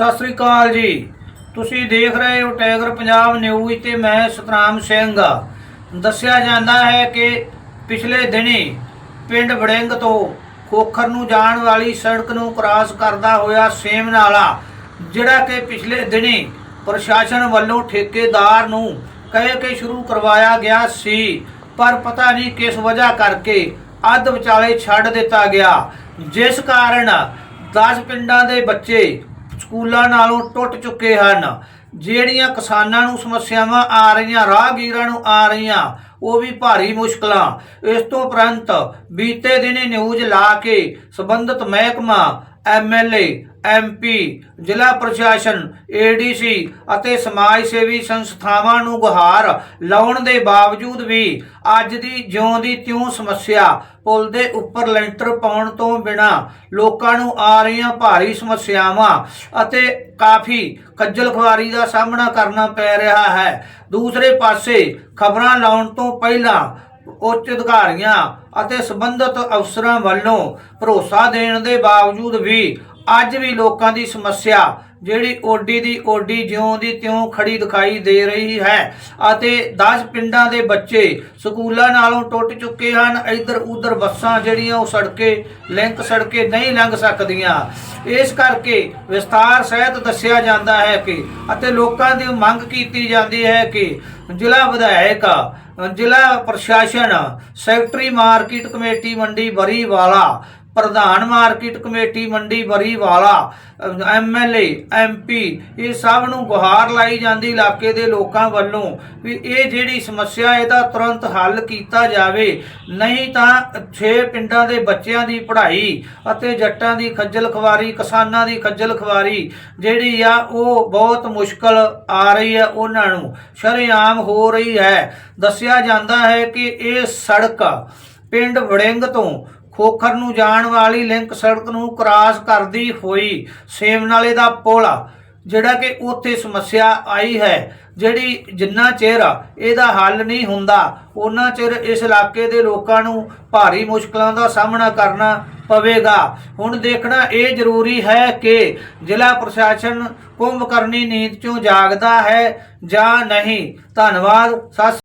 ਸਤਿ ਸ੍ਰੀ ਅਕਾਲ ਜੀ। ਤੁਸੀਂ ਦੇਖ ਰਹੇ ਹੋ ਟੈਗਰ ਪੰਜਾਬ ਨਿਊਜ਼ ਤੇ ਮੈਂ ਸਤਨਾਮ ਸਿੰਘ। ਦੱਸਿਆ ਜਾਂਦਾ ਹੈ ਕਿ ਪਿਛਲੇ ਦਿਨੀ ਪਿੰਡ ਵੜਿੰਗ ਤੋਂ ਖੋਖਰ ਨੂੰ ਜਾਣ ਵਾਲੀ ਸੜਕ ਨੂੰ ਕ੍ਰਾਸ ਕਰਦਾ ਹੋਇਆ ਸੇਮ ਨਾਲਾ ਜਿਹੜਾ ਕਿ ਪਿਛਲੇ ਦਿਨੀ ਪ੍ਰਸ਼ਾਸਨ ਵੱਲੋਂ ਠੇਕੇਦਾਰ ਨੂੰ ਕਹਿ ਕੇ ਸ਼ੁਰੂ ਕਰਵਾਇਆ ਗਿਆ ਸੀ, ਪਰ ਪਤਾ ਨਹੀਂ ਕਿਸ ਵਜ੍ਹਾ ਕਰਕੇ ਅੱਧ ਵਿਚਾਲੇ ਛੱਡ ਦਿੱਤਾ ਗਿਆ, ਜਿਸ ਕਾਰਨ 10 ਪਿੰਡਾਂ ਦੇ ਬੱਚੇ ਸਕੂਲਾਂ ਨਾਲੋਂ ਟੁੱਟ ਚੁੱਕੇ ਹਨ। ਜਿਹੜੀਆਂ ਕਿਸਾਨਾਂ ਨੂੰ ਸਮੱਸਿਆਵਾਂ ਆ ਰਹੀਆਂ, ਰਾਹਗੀਰਾਂ ਨੂੰ ਆ ਰਹੀਆਂ, ਉਹ ਵੀ ਭਾਰੀ ਮੁਸ਼ਕਲਾਂ। ਇਸ ਤੋਂ ਉਪਰੰਤ ਬੀਤੇ ਦਿਨੀ ਨਿਊਜ਼ ਲਾ ਕੇ ਸਬੰਧਤ ਮਹਿਕਮਾ ਐਮਐਲਏ ਐਮਪੀ ਜ਼ਿਲ੍ਹਾ ਪ੍ਰਸ਼ਾਸਨ ਏਡੀਸੀ ਅਤੇ ਸਮਾਜ ਸੇਵੀ ਸੰਸਥਾਵਾਂ ਨੂੰ ਗੁਹਾਰ ਲਾਉਣ ਦੇ ਬਾਵਜੂਦ ਵੀ ਅੱਜ ਦੀ ਜਿਉਂ ਦੀ ਤਿਉਂ ਸਮੱਸਿਆ ਪੁਲ ਦੇ ਉੱਪਰ ਲੈਂਟਰ ਪਾਉਣ ਤੋਂ ਬਿਨਾ ਲੋਕਾਂ ਨੂੰ ਆ ਰਹੀਆਂ ਭਾਰੀ ਸਮੱਸਿਆਵਾਂ ਅਤੇ ਕਾਫੀ ਖੱਜਲ ਖੁਆਰੀ ਦਾ ਸਾਹਮਣਾ ਕਰਨਾ ਪੈ ਰਿਹਾ ਹੈ। ਦੂਸਰੇ ਪਾਸੇ ਖਬਰਾਂ ਲਾਉਣ ਤੋਂ ਪਹਿਲਾਂ ਉੱਚ ਅਧਿਕਾਰੀਆਂ ਅਤੇ ਸੰਬੰਧਿਤ ਅਫਸਰਾਂ ਵੱਲੋਂ ਭਰੋਸਾ ਦੇਣ ਦੇ ਬਾਵਜੂਦ ਵੀ ਅੱਜ ਵੀ ਲੋਕਾਂ ਦੀ ਸਮੱਸਿਆ ਜਿਹੜੀ ਓਡੀ ਦੀ ਓਡੀ ਜਿਉਂ ਦੀ ਤਿਉਂ ਖੜੀ ਦਿਖਾਈ ਦੇ ਰਹੀ ਹੈ ਅਤੇ 10 ਪਿੰਡਾਂ ਦੇ ਬੱਚੇ ਸਕੂਲਾਂ ਨਾਲੋਂ ਟੁੱਟ ਚੁੱਕੇ ਹਨ, ਇੱਧਰ ਉੱਧਰ ਬੱਸਾਂ ਜਿਹੜੀਆਂ ਉਹ ਸੜਕੇ, ਲਿੰਕ ਸੜਕੇ ਨਹੀਂ ਲੰਘ ਸਕਦੀਆਂ। ਇਸ ਕਰਕੇ ਵਿਸਤਾਰ ਸਹਿਤ ਦੱਸਿਆ ਜਾਂਦਾ ਹੈ ਕਿ ਅਤੇ ਲੋਕਾਂ ਦੀ ਮੰਗ ਕੀਤੀ ਜਾਂਦੀ ਹੈ ਕਿ ਜ਼ਿਲ੍ਹਾ ਵਿਧਾਇਕ, ਜ਼ਿਲ੍ਹਾ ਪ੍ਰਸ਼ਾਸਨ, ਸੈਕਟਰੀ, ਮਾਰਕੀਟ ਕਮੇਟੀ ਮੰਡੀ ਬਰੀਵਾਲਾ ਪ੍ਰਧਾਨ ਮਾਰਕੀਟ ਕਮੇਟੀ, ਮੰਡੀ ਬਰੀਵਾਲਾ ਐਮਐਲਏ ਐਮਪੀ ਇਹ ਸਭ ਨੂੰ ਗੁਹਾਰ ਲਾਈ ਜਾਂਦੀ ਇਲਾਕੇ ਦੇ ਲੋਕਾਂ ਵੱਲੋਂ ਵੀ ਇਹ ਜਿਹੜੀ ਸਮੱਸਿਆ, ਇਹਦਾ ਤੁਰੰਤ ਹੱਲ ਕੀਤਾ ਜਾਵੇ। ਨਹੀਂ ਤਾਂ 6 ਪਿੰਡਾਂ ਦੇ ਬੱਚਿਆਂ ਦੀ ਪੜ੍ਹਾਈ ਅਤੇ ਜੱਟਾਂ ਦੀ ਖੱਜਲ ਖਵਾਰੀ ਕਿਸਾਨਾਂ ਦੀ ਖੱਜਲ ਖਵਾਰੀ ਜਿਹੜੀ ਆ, ਉਹ ਬਹੁਤ ਮੁਸ਼ਕਲ ਆ ਰਹੀ ਹੈ ਉਹਨਾਂ ਨੂੰ। ਸ਼ਰੇਆਮ ਹੋ ਰਹੀ ਹੈ। ਦੱਸਿਆ ਜਾਂਦਾ ਹੈ ਕਿ ਇਹ ਸੜਕ ਪਿੰਡ ਵੜਿੰਗ ਤੋਂ ਖੋਖਰ ਨੂੰ ਜਾਣ ਵਾਲੀ ਲਿੰਕ ਸੜਕ ਨੂੰ ਕ੍ਰਾਸ ਕਰਦੀ ਹੋਈ ਸੇਮਨਾਲੇ ਦਾ ਪੁਲ, ਜਿਹੜਾ ਕਿ ਉੱਥੇ ਸਮੱਸਿਆ ਆਈ ਹੈ, ਜਿਹੜੀ ਜਿੰਨਾ ਚਿਰ ਇਹਦਾ ਹੱਲ ਨਹੀਂ ਹੁੰਦਾ ਉਹਨਾਂ ਚਿਰ ਇਸ ਇਲਾਕੇ ਦੇ ਲੋਕਾਂ ਨੂੰ ਭਾਰੀ ਮੁਸ਼ਕਲਾਂ ਦਾ ਸਾਹਮਣਾ ਕਰਨਾ ਪਵੇਗਾ। ਹੁਣ ਦੇਖਣਾ ਇਹ ਜ਼ਰੂਰੀ ਹੈ ਕਿ ਜ਼ਿਲ੍ਹਾ ਪ੍ਰਸ਼ਾਸਨ ਕੁੰਭਕਰਨੀ ਨੀਂਦ ਚੋਂ ਜਾਗਦਾ ਹੈ ਜਾਂ ਨਹੀਂ। ਧੰਨਵਾਦ, ਸਤਿ